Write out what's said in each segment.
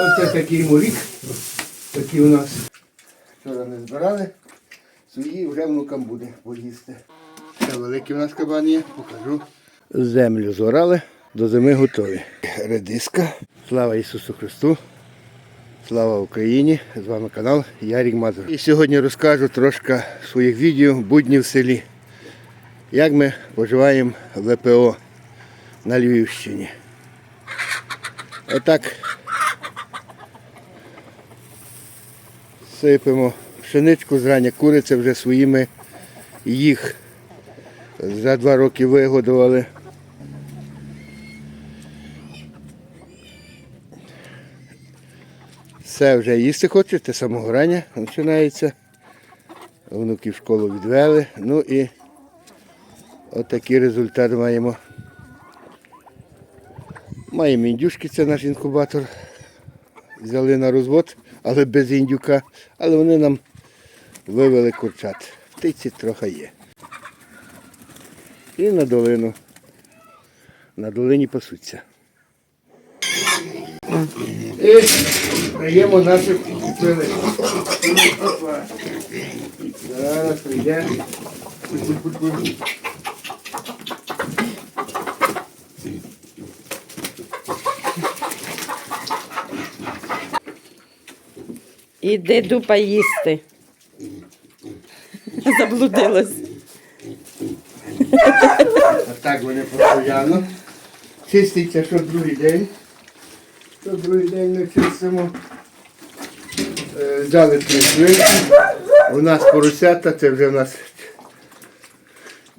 Оце такий морік. Такий у нас. Вчора не збирали. Свої вже внукам буде поїсти. Ще великий у нас кабан є, покажу. Землю зорали, до зими готові. Редиска. Слава Ісусу Христу. Слава Україні! З вами канал Ярік Мазур. І сьогодні розкажу трошки своїх відео будні в селі. Як ми поживаємо в ВПО на Львівщині. Отак сипемо пшеничку зрання, куриця вже своїми їх за два роки вигодували. Все вже їсти хочете, самого рання починається. Внуків в школу відвели. Ну і отакий результат маємо. Маємо індюшки, це наш інкубатор. Взяли на розвод, але без індюка. Але вони нам вивели курчат. Птиці трохи є. І на долину. На долині пасуться. І даємо наших купили. Зараз прийде. Іди дупа їсти. Заблудилась. А так вони постійно. Чиститься що другий день. Що другий день ми чистимо. Е, Взяли три свинки. У нас поросята, це вже у нас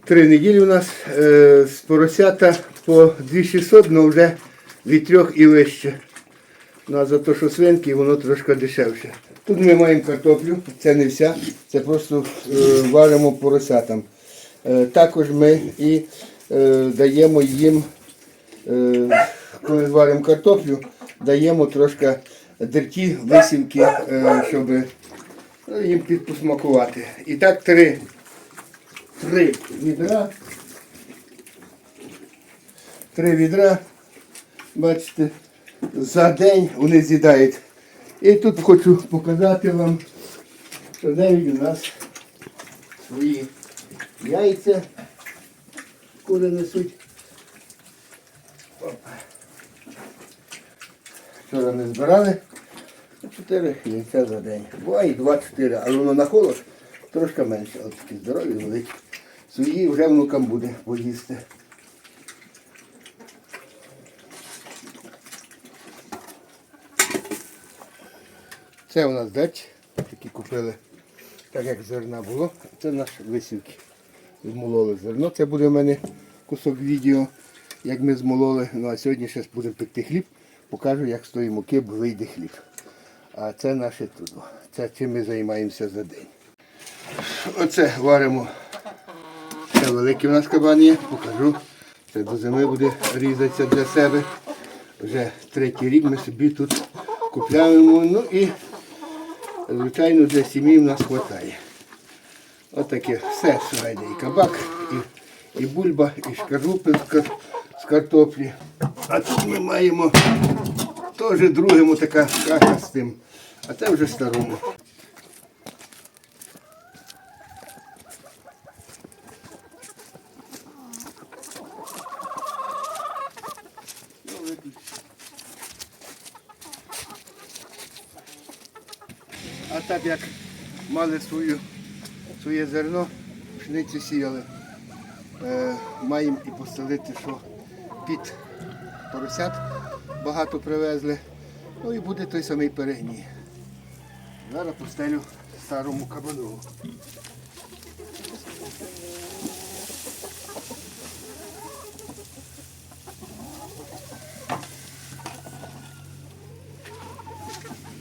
три неділі у нас е, з поросята по 2600, але вже від трьох і вище. Ну, а за те, що свинки, воно трошки дешевше. Тут ми маємо картоплю, це не вся, це просто е, варимо поросятам. Е, також ми і е, даємо їм, коли зваримо картоплю, даємо трошки дерті, висівки, щоб їм під- посмакувати. І так три, три відра. Три відра, бачите, за день вони з'їдають. І тут хочу показати вам, що навіть у нас свої яйця кури несуть. Вчора не збирали. Чотири яйця за день. Буває і два-чотири, але воно на холод трошки менше. От такі здорові, великі. Свої вже внукам буде поїсти. Це у нас дач, які купили, так як зерна було. Це наш висівки. Змололи зерно. Це буде в мене кусок відео, як ми змололи. Ну а сьогодні ще будемо пекти хліб. Покажу, як з тої муки вийде хліб. А це наше тудо. Це чим ми займаємося за день. Оце варимо. Це великий у нас кабан є, покажу. Це до зими буде різатися для себе. Вже третій рік ми собі тут купляємо. Ну і звичайно для сім'ї в нас вистачає. Отаке все сьогодні. І кабак, і, і бульба, і шкарлупи з, картоплі. А тут ми маємо теж другому така каша з тим. А це вже старому. Так як мали свою, своє зерно, пшеницю сіяли, е, маємо і поселити, що під поросят багато привезли. Ну і буде той самий перегній. Зараз постелю старому кабану.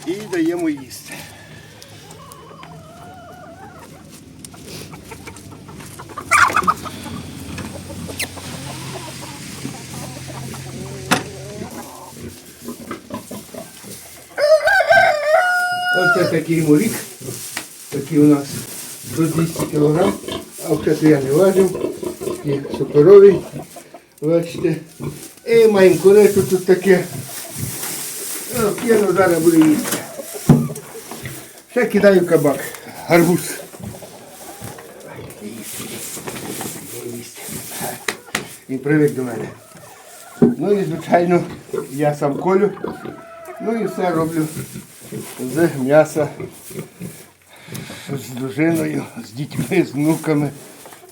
І даємо їсти. Оце такий морік. Такий у нас до 200 кг. А вчора я не важив. Такий суперовий. Бачите. І маємо корито тут таке. Кину зараз буде їсти. Ще кидаю кабак. Гарбуз. Він привик до мене. Ну і звичайно, я сам колю. Ну і все роблю з м'яса, з дружиною, з дітьми, з внуками.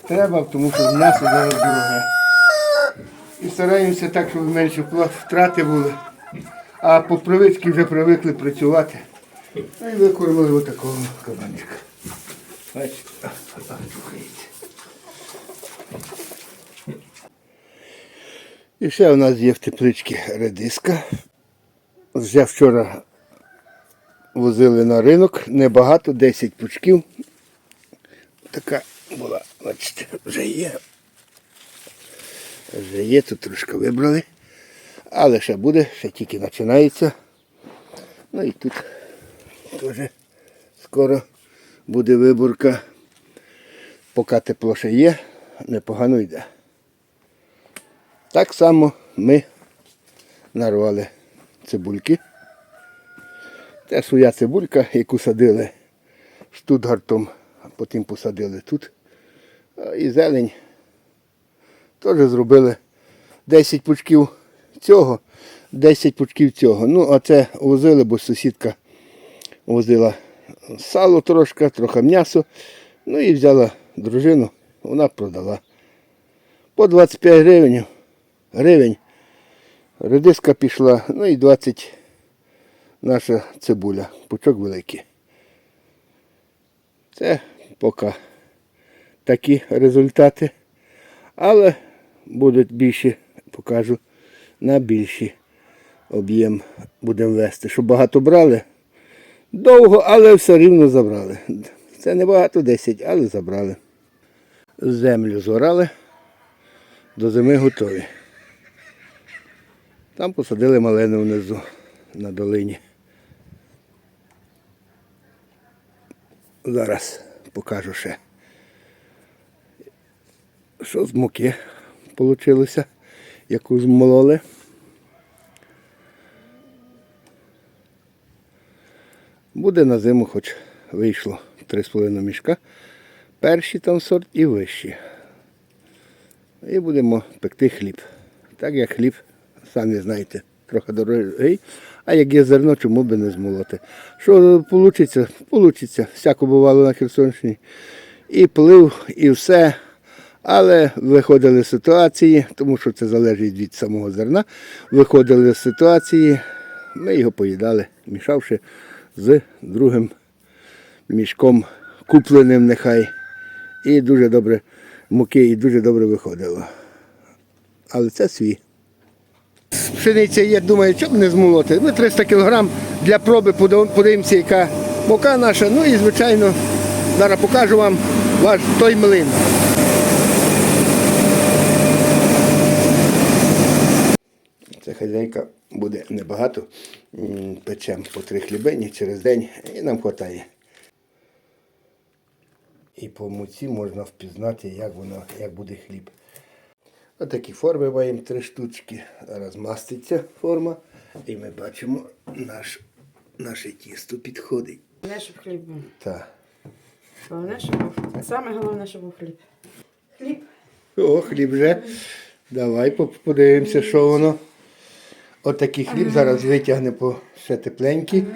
Треба, тому що м'ясо зараз дороге. І стараємося так, щоб менше втрати були. А по привичці вже привикли працювати. Ну і викормили отакого кабанчика. І ще у нас є в тепличці редиска. Вже вчора возили на ринок, небагато, 10 пучків. Така була, бачите, вже є. Вже є, тут трошки вибрали. Але ще буде, ще тільки починається. Ну і тут теж скоро буде виборка. Поки тепло ще є, непогано йде. Так само ми нарвали цибульки. Це своя цибулька, яку садили штутгартом, потім посадили тут. І зелень теж зробили 10 пучків цього, 10 пучків цього. Ну, а це возили, бо сусідка возила сало трошки, трохи м'ясо. Ну і взяла дружину, вона продала. По 25 гривень. гривень. Редиска пішла, ну і 20 наша цибуля, пучок великий. Це поки такі результати. Але будуть більші, покажу, на більший об'єм будемо вести. Щоб багато брали, довго, але все рівно забрали. Це не багато 10, але забрали. Землю зорали, до зими готові. Там посадили малину внизу на долині. Зараз покажу ще. Що з муки вийшло, яку змололи. Буде на зиму, хоч вийшло 3,5 мішка. Перші там сорт і вищі. І будемо пекти хліб. Так як хліб, самі знаєте, трохи дорогий. А як є зерно, чому би не змолоти? Що вийде? Получиться. Всяко бувало на Херсонщині. І плив, і все. Але виходили з ситуації, тому що це залежить від самого зерна. Виходили з ситуації, ми його поїдали, мішавши з другим мішком, купленим нехай. І дуже добре муки, і дуже добре виходило. Але це свій. Пшениця є, думаю, б не змолоти. Ми 300 кг для проби подивимося, яка мука наша. Ну і звичайно, зараз покажу вам ваш той млин. Це хазяйка буде небагато. Печемо по три хлібині через день і нам вистачає. І по муці можна впізнати, як воно, як буде хліб. Отакі форми маємо три штучки. Зараз маститься форма. І ми бачимо, наш, наше тісто підходить. Головне, щоб хліб був. Так. Головне, щоб був. Саме головне, щоб був хліб. Хліб. О, хліб вже. Давай подивимося, що воно. Отакий хліб зараз витягне по ще тепленький.